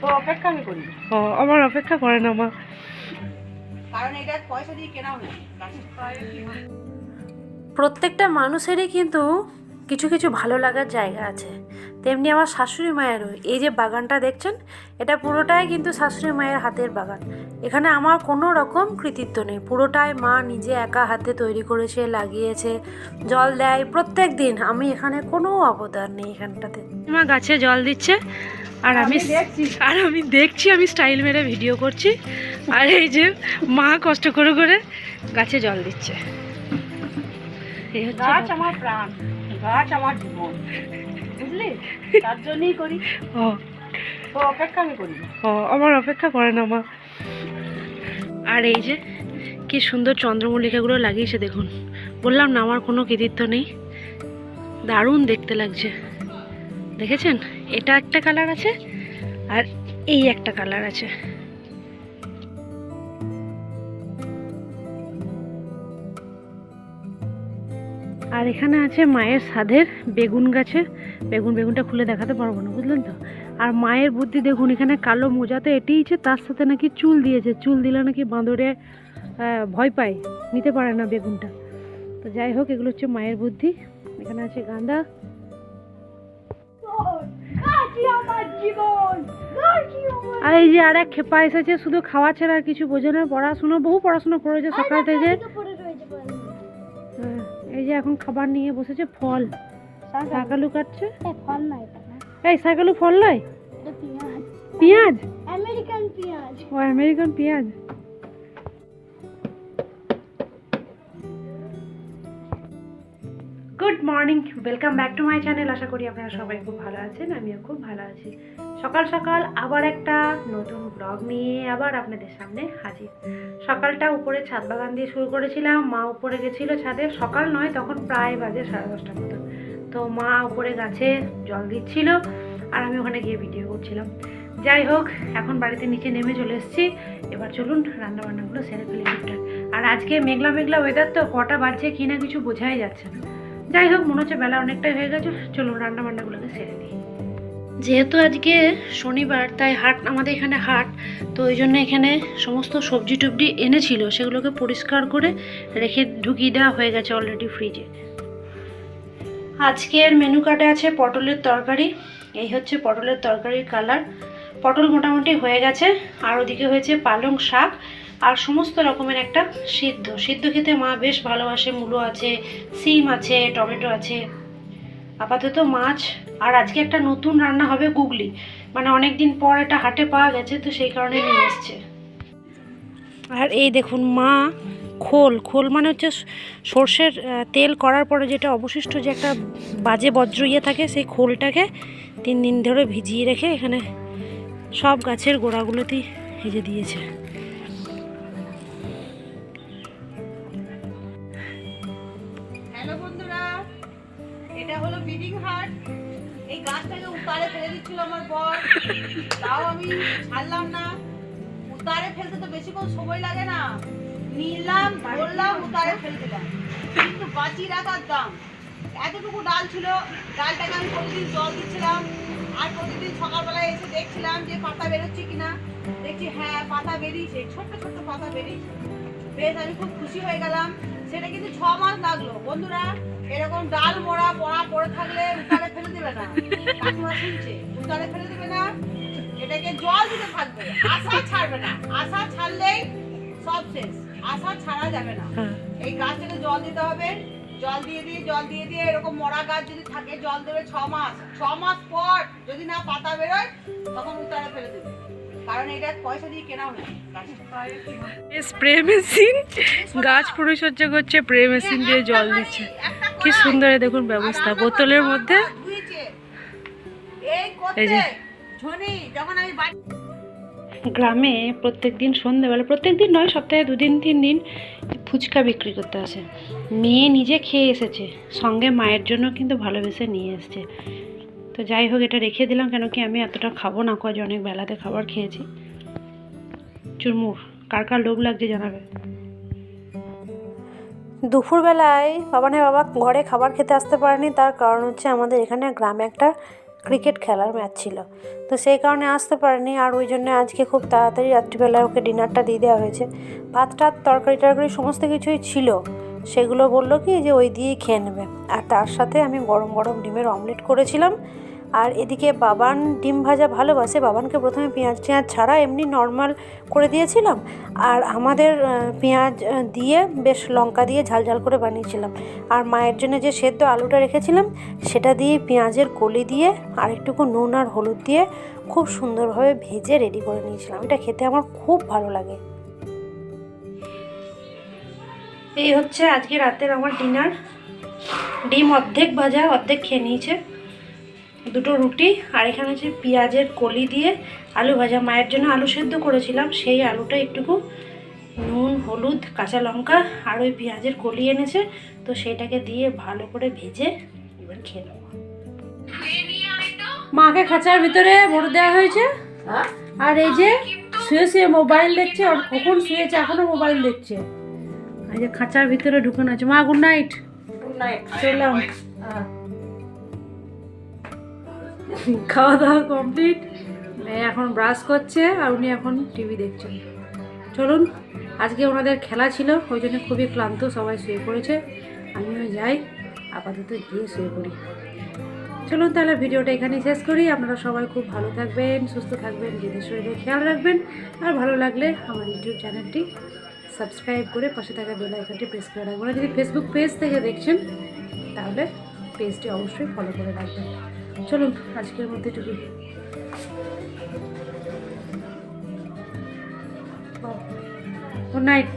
তো অপেক্ষা আমি করি। ও আমার অপেক্ষা করে না মা। কারণ এটা পয়সা দিয়ে কেনাও না। গাছের তলায় কি? প্রত্যেকটা মানুষেরই কিন্তু কিছু কিছু ভালো লাগার জায়গা আছে। তেমনি আমার শাশুড়ি মায়েরও। এই যে বাগানটা দেখছেন এটা পুরোটাই কিন্তু শাশুড়ি মায়ের হাতের বাগান। এখানে আমার কোনো রকম কৃতিত্ব নেই। পুরোটাই মা নিজে একা হাতে তৈরি করেছে লাগিয়েছে জল দেয়। প্রত্যেক দিন আমি এখানে কোনো অবদান নেই এখানটাতে। মা গাছে জল দিচ্ছে। আর আমি। আর আমি দেখছি আমি স্টাইল মেরে ভিডিও করছি। আর এই যে মা কষ্ট করে করে গাছে জল দিচ্ছে। এই হচ্ছে গাছ আমার প্রাণ গাছ আমার জীবন। বুঝলি? তার জন্যই করি। ও। অপেক্ষা আমি করি। ও আমার অপেক্ষা করে না মা। আর এই যে কি সুন্দর চন্দ্রমল্লিকাগুলো লাগিয়েছে দেখুন। বললাম না আমার কোনো কৃতিত্ব নেই। দারুণ দেখতে লাগছে। দেখেছেন? এটা একটা কালার আছে আর এই একটা কালার আছে। আর এখানে আছে মায়ের সাধের বেগুন গাছে। বেগুন বেগুনটা খুলে দেখাতে পারব না, বুঝলেন তো? আর মায়ের বুদ্ধি দেখুন, এখানে কালো মোজাতে এটিয়েছে তার সাথে নাকি চুল দিয়েছে। চুল দিলে নাকি বাঁদরে ভয় পায়, নিতে পারে না বেগুনটা। তো যাই হোক, এগুলো হচ্ছে মায়ের বুদ্ধি। এখানে আছে গাঁদা। আর এই যে আর এক খেপা এসেছে শুধু খাওয়া ছাড়া আর কিছু বোঝে না পড়াশুনো বহু পড়াশুনো করেছে সকাল থেকে। হ্যাঁ, এই যে এখন খাবার নিয়ে বসেছে ফল। শাকালু কাটছে? ফল না এটা না। এই শাকালু ফল নয়? পেঁয়াজ? আমেরিকান পেঁয়াজ। ও আমেরিকান পেঁয়াজ। Good morning welcome back to my channel আশা করি আপনারা সবাই খুব ভালো আছেন, আমিও খুব ভালো আছি। সকাল সকাল আবার একটা নতুন ব্লগ নিয়ে আবার আপনাদের সামনে হাজির। সকালটা উপরে ছাদ বাগান দিয়ে শুরু করেছিলাম, মা উপরে গেছিল ছাদে। সকাল নয়, তখন প্রায় বাজে সাড়ে দশটার মতো। তো মা উপরে গাছে জল দিচ্ছিল আর আমি ওখানে গিয়ে ভিডিও করছিলাম। যাই হোক, এখন বাড়িতে নিচে নেমে চলে এসেছি। এবার চলুন রান্নাবান্নাগুলো সেরে ফেলি আর আজকে মেঘলা মেঘলা ওয়েদার তো কটা বাজছে কি না কিছু বোঝাই যাচ্ছে না। যাই হোক, মনে হচ্ছে বেলা অনেকটাই হয়ে গেছে, চলুন রান্না বান্নাগুলোকে সেরে নিই। যেহেতু আজকে শনিবার, তাই হাট, আমাদের এখানে হাট, তো ওই জন্য এখানে সমস্ত সবজি টবজি এনেছিল, সেগুলোকে পরিষ্কার করে রেখে ঢুকিয়ে দেওয়া হয়ে গেছে অলরেডি ফ্রিজে আজকের মেনু কার্ডে আছে পটলের তরকারি, এই হচ্ছে পটলের তরকারির কালার পটল মোটামুটি হয়ে গেছে, আর ওদিকে হয়েছে পালং শাক। আর সমস্ত রকমের একটা সিদ্ধ। সিদ্ধ খেতে মা বেশ ভালোবাসে, মূলো আছে, সিম আছে, টমেটো আছে। আপাতত মাছ, আর আজকে একটা নতুন রান্না হবে গুগলি। মানে অনেক দিন পর এটা হাটে পাওয়া গেছে, তো সেই কারণে নিয়ে এসছে। আর এই দেখুন মা, খোল। খোল মানে হচ্ছে সর্ষের তেল করার পরে যেটা অবশিষ্ট যে একটা বাজে বজ্র ইয়ে থাকে, সেই খোলটাকে তিন দিন ধরে ভিজিয়ে রেখে এখানে সব গাছের গোড়াগুলোতেই হেজে দিয়েছে। বিডিং হাট এই গাছটাকে উতারে ফেলে দিচ্ছিল আমার বর। তাও আমি ছাড়লাম না। উতারে ফেলতে তো বেশিক্ষণ সময় লাগে না। নিলাম, ধরলাম, উতারে ফেলে দিলাম। কিন্তু বাঁচিয়ে রাখার দাম। এতটুকু ডাল ছিল, ডালটাকে আমি প্রতিদিন জল দিচ্ছিলাম। আর প্রতিদিন সকালবেলায় এসে দেখছিলাম যে পাতা বেরোচ্ছে কিনা। দেখছি হ্যাঁ পাতা বেরিয়েছে, ছোট্ট ছোট্ট পাতা বেরিয়েছে। বেশ, আমি খুব খুশি হয়ে গেলাম। সেটা কিন্তু ছ মাস লাগল। বন্ধুরা এরকম ডাল মোড়া পড়া পড়ে থাকলে উতারে ফেলে দেবে না। কাকিমা শুনছে উতারে ফেলে দেবে না। এটাকে জল দিতে থাকবে আশা ছাড়বে না। আশা ছাড়লেই সব শেষ। আশা ছাড়া যাবে না। হ্যাঁ। এই গাছটাকে জল দিতে হবে। জল দিয়ে দিয়ে জল দিয়ে দিয়ে এরকম মরা গাছ যদি থাকে জল দেবে ছ মাস। ছ মাস পর যদি না পাতা বেরোয় তখন উতারে ফেলে দেবে। স্প্রে মেশিন গাছ পরিচর্যা করছে স্প্রে মেশিন দিয়ে জল দিচ্ছে। কি সুন্দর দেখুন ব্যবস্থা। বোতলের মধ্যে। এই যে। গ্রামে প্রত্যেক দিন সন্ধেবেলা প্রত্যেক দিন নয় সপ্তাহে দুদিন তিন দিন ফুচকা বিক্রি করতে আসে। মেয়ে নিজে খেয়ে এসেছে। সঙ্গে মায়ের জন্য কিন্তু ভালোবেসে নিয়ে এসেছে। তো যাই হোক, এটা রেখে দিলাম। কেন কি আমি এতটা খাব না কাজ অনেক বেলাতে খাবার খেয়েছি। চুরমুর কার কার লোভ লাগছে জানাবে? দুপুরবেলায় বাবানের বাবা ঘরে খাবার খেতে আসতে পারেনি, তার কারণ হচ্ছে আমাদের এখানে গ্রামে একটা ক্রিকেট খেলার ম্যাচ ছিল। তো সেই কারণে আসতে পারেনি, আর ওই জন্য আজকে খুব তাড়াতাড়ি রাত্রিবেলায় ওকে ডিনারটা দিয়ে দেওয়া হয়েছে। ভাত টাত, তরকারি টরকারি সমস্ত কিছুই ছিল। সেগুলো বলল কি যে ওই দিয়েই খেয়ে নেবে। আর তার সাথে আমি গরম গরম ডিমের অমলেট করেছিলাম। আর এদিকে বাবান ডিম ভাজা ভালোবাসে। বাবানকে প্রথমে পেঁয়াজ টেঁয়াজ ছাড়া এমনি নর্মাল করে দিয়েছিলাম। আর আমাদের পেঁয়াজ দিয়ে বেশ লঙ্কা দিয়ে ঝাল ঝাল করে বানিয়েছিলাম। আর মায়ের জন্য যে সেদ্ধ আলুটা রেখেছিলাম, সেটা দিয়ে পেঁয়াজের কলি দিয়ে আর একটুকু নুন আর হলুদ দিয়ে খুব সুন্দরভাবে ভেজে রেডি করে নিয়েছিলাম। এটা খেতে আমার খুব ভালো লাগে। এই হচ্ছে আজকে রাতের আমার ডিনার ডিম অর্ধেক ভাজা, অর্ধেক খেয়ে নিয়েছে। দুটো রুটি আর এখানে হচ্ছে পেঁয়াজের কলি দিয়ে আলু ভাজা। মায়ের জন্য আলু সেদ্ধ করেছিলাম সেই আলুটা একটুকু নুন হলুদ কাঁচা লঙ্কা আর ওই পেঁয়াজের কলি এনেছে তো সেটাকে দিয়ে ভালো করে ভেজে এবার খেয়ে নেব। মাকে খাঁচার ভিতরে ভরে দেওয়া হয়েছে। আর এই যে শুয়ে শুয়ে মোবাইল দেখছে আর কখন শুয়েছে এখনও মোবাইল দেখছে। এই যে খাঁচার ভিতরে ঢুকানো আছে। মা গুড নাইট গুড নাইট চললাম। খাওয়া দাওয়া কমপ্লিট এখন ব্রাশ করছে আর উনি এখন টিভি দেখছেন। চলুন, আজকে ওনাদের খেলা ছিল, ওই জন্য খুবই ক্লান্ত, সবাই শুয়ে পড়েছে। আমিও যাই, আপাতত গিয়ে শুয়ে পড়ি। চলুন তাহলে ভিডিওটা এখানেই শেষ করি। আপনারা সবাই খুব ভালো থাকবেন, সুস্থ থাকবেন নিজেদের শরীরে খেয়াল রাখবেন। আর ভালো লাগলে আমার ইউটিউব চ্যানেলটি সাবস্ক্রাইব করে পাশে থাকা বেল আইকনটি প্রেস করে রাখবেন। যদি ফেসবুক পেজ থেকে দেখছেন, তাহলে পেজটি অবশ্যই ফলো করে রাখবেন। চলুন আজকের মধ্যে টুকি গুড নাইট